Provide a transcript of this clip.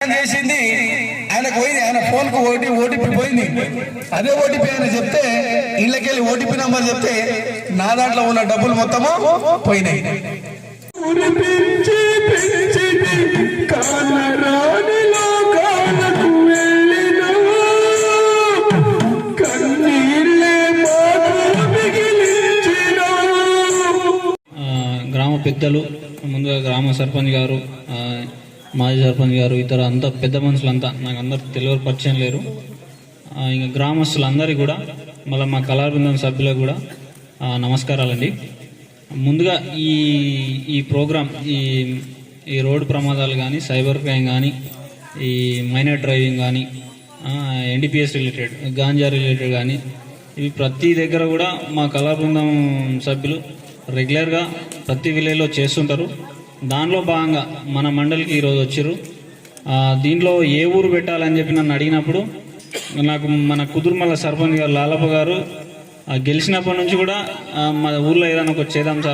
ఆయన చేసింది? ఆయనకు పోయింది ఆయన ఫోన్కు ఓటీ ఓటీపీ పోయింది. అదే ఓటీపీ ఆయన చెప్తే ఇళ్ళకెళ్ళి ఓటీపీ నంబర్ చెప్తే నా దాంట్లో ఉన్న డబ్బులు మొత్తము పోయినాయి. గ్రామ పెద్దలు ముందుగా గ్రామ సర్పంచ్ గారు ఆ, మాజీ సర్పంచ్ గారు ఇతర అంతా పెద్ద మనుషులంతా నాకు అందరు తెలియదు పరిచయం లేరు. ఇంకా గ్రామస్తులందరికీ కూడా మళ్ళీ మా కళాబృందం సభ్యులకు కూడా నమస్కారాలండి. ముందుగా ఈ ఈ ప్రోగ్రాం ఈ ఈ రోడ్డు ప్రమాదాలు కానీ సైబర్ క్రైమ్ కానీ ఈ మైనర్ డ్రైవింగ్ కానీ ఎన్డీపీఎస్ రిలేటెడ్ గాంజా రిలేటెడ్ కానీ ఇవి ప్రతి దగ్గర కూడా మా కళా బృందం సభ్యులు రెగ్యులర్గా ప్రతి విలేజ్లో చేస్తుంటారు. దానిలో భాగంగా మన మండలికి ఈరోజు వచ్చారు దీంట్లో ఏ ఊరు పెట్టాలని చెప్పి నన్ను అడిగినప్పుడు నాకు మన కుదురుమల సర్పంచ్ గారు లాలప్ప గారు గెలిచినప్పటి నుంచి కూడా మా ఊర్లో ఏదైనా ఒక చేద్దాం సార్